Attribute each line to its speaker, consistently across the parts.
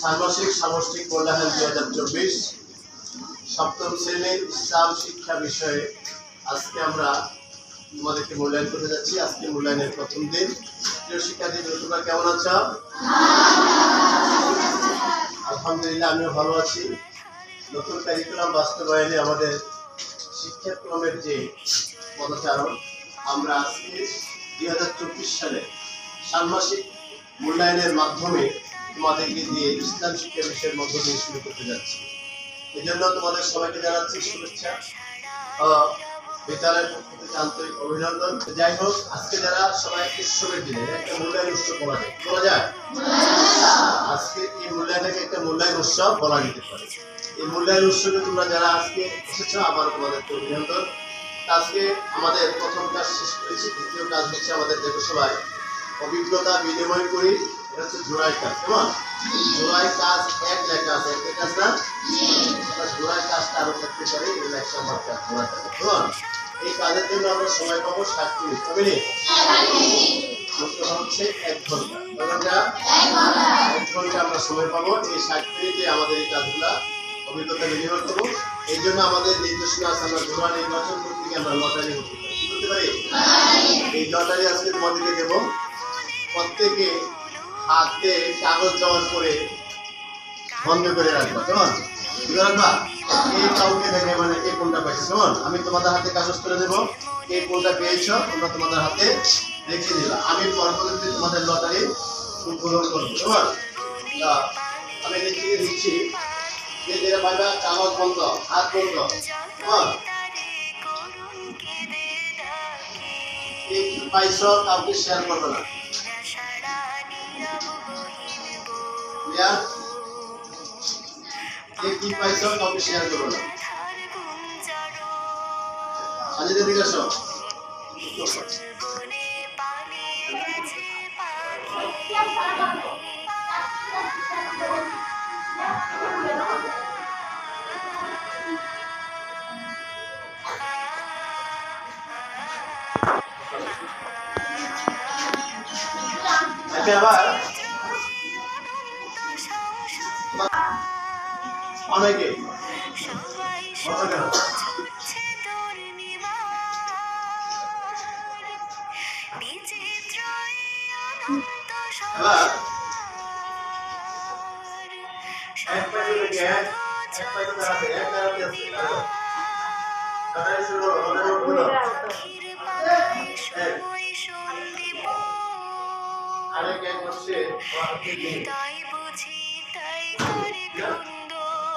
Speaker 1: ষান্মাসিক সামষ্টিক চব্বিশ সপ্তম শ্রেণির ইসলাম শিক্ষা বিষয়ে আজকে আমরা তোমাদেরকে মূল্যায়ন করতে যাচ্ছি। আজকে মূল্যায়নের প্রথম দিন। প্রিয় শিক্ষার্থী তোমরা কেমন আছো? আলহামদুলিল্লাহ, আমিও ভালো আছি। নতুন কারিকুলাম বাস্তবায়নে আমাদের শিক্ষাক্রমের যে পদচারণ, আমরা আজকে দুই হাজার চব্বিশ সালে ষান্মাসিক মূল্যায়নের মাধ্যমে তোমাদেরকে দিয়ে ইসলাম শিক্ষা বিষয়ের মধ্য দিয়ে শুরু করতে যাচ্ছি। এই জন্য তোমাদের সবাইকে জানাচ্ছি শুভেচ্ছা। বিদ্যালয়ের পক্ষ থেকে আন্তরিক অভিনন্দন। যাই হোক, আজকে যারা সবাই উৎসবের দিনে, একটা মূল্যায়ন উৎসব বলা যায়। বলা যায়? আজকে এই মূল্যায়নটাকে একটা মূল্যায়ন উৎসব বলা যেতে পারে। এই মূল্যায়ন উৎসবে তোমরা যারা আজকে এসেছ আবার তোমাদেরকে অভিনন্দন। আজকে আমাদের প্রথম কাজ শেষ করেছি। দ্বিতীয় কাজ হচ্ছে আমাদের দেখো সবাই অভিজ্ঞতা বিনিময় করি এটা হচ্ছে জোড়াই কাজ কেমন জোড়াই কাজ এক লেখা আছে একটা কাজ না? আমরা জোড়াই কাজটা আরও থাকতে পারি এই নম্বর কাজ জোড়াই কাজ কেমন এই কাজের জন্য আমরা সময় পাবো ষাট মিনিট কবে হচ্ছে এক ঘণ্টা ঘণ্টা? এক ঘণ্টা। আমরা সময় পাবো এই ষাট মিনিটে আমাদের এই কাজগুলা অভিজ্ঞতা বিনিময় করব। এই জন্য আমাদের নির্দেশনা আছে আমরা জোড়া নির্বাচন করতে গিয়ে আমরা লটারি করতে পারি কি করতে পারি? এই লটারি আজকে তোমাদেরকে দেব। প্রত্যেকে হাতে কাগজ জমা করে বন্ধ করে রাখবা, কেমন? রাখবা এই কাউকে দেখে মানে এই কোনটা পাইছে, কেমন? আমি তোমাদের হাতে কাগজ করে দেবো। এই কোনটা পেয়েছ, তোমরা তোমাদের হাতে রেখে দিবা আমি পরবর্তীতে তোমাদের লটারি গ্রহণ করব, কেমন? আমি লিখে দিচ্ছি। যে যেটা পাইবা, কাগজ বন্ধ, হাত বন্ধ, কেমন? পাইছো, কাউকে শেয়ার করবে না। ক্লিয়ার কে পাইছো কাউকে শেয়ার করবে না। সাজিদে আবার অনেকে। এক পাশে থেকে এক এক পাশে দাঁড়াতে এক দাঁড়াতে দাঁড়াই শুরু করো মনে আরেক এক হচ্ছে
Speaker 2: তাই বুঝি তাই করে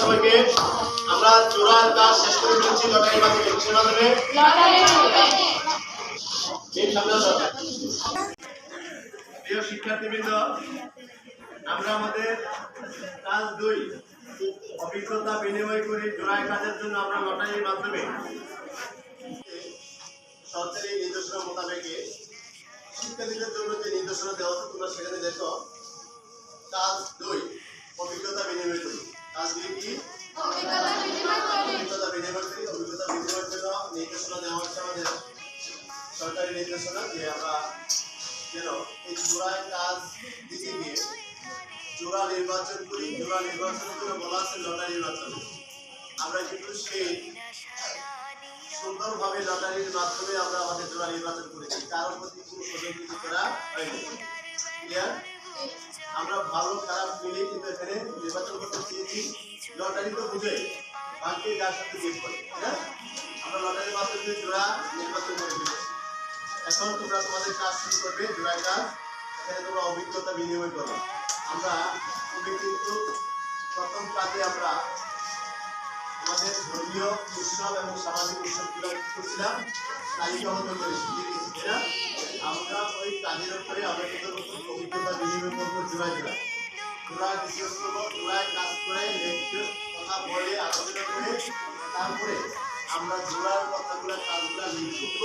Speaker 1: সবাইকে আমরা চূড়ার কাজ শেষ করে ফেলছি লটারি মাধ্যমে কিসের। প্রিয় শিক্ষার্থীবৃন্দ, আমরা আমাদের কাজ দুই, অভিজ্ঞতা বিনিময় করি, জোড়ায় কাজের জন্য আমরা লটারির মাধ্যমে। সরকারি নির্দেশনা মোতাবেকে শিক্ষার্থীদের জন্য যে নির্দেশনা দেওয়া হচ্ছে তোমরা সেখানে দেখো। কাজ দুই, অভিজ্ঞতা বিনিময় করি। কাজ দুই কি? সরকারের নির্দেশনা যে আমরা যেন এই জোড়ায় কাজ দিতে গিয়ে জোড়া নির্বাচন করি, জোড়া নির্বাচনের জন্য বলা আছে লটারি নির্বাচন। আমরা কিন্তু সেই সুন্দরভাবে লটারির মাধ্যমে আমরা আমাদের জোড়া নির্বাচন করেছি। কারোর প্রতি কোনো প্রতিযোগিতা করা হয়নি। ক্লিয়ার আমরা ভালো, খারাপ মিলে কিন্তু এখানে নির্বাচন করতে চেয়েছি। লটারি তো বুঝে ভাগ্যে যার সাথে বিয়ে করে আমরা লটারির মাধ্যমে জোড়া নির্বাচন করে ফেলেছি। এখন তোমরা তোমাদের কাজ শুরু করবে জোড়ায় কাজ। এখানে তোমরা অভিজ্ঞতা বিনিময় করো। আমরা খুবই কিন্তু প্রথম কাজে আমরা আমাদের ধর্মীয় উৎসব এবং সামাজিক উৎসবগুলো করছিলাম। তালিকাবদ্ধ ঠিক আছে না? আমরা ওই কাজের উপরে আমরা কিন্তু অভিজ্ঞতা বিনিময় করব জোড়ায় জোড়ায় জোড়ায় বিশেষ করব জোড়ায় কাজ করে লেকচার কথা বলে আলোচনা করে তারপরে আমরা জোড়ার কথাগুলো, কাজগুলো লিখব।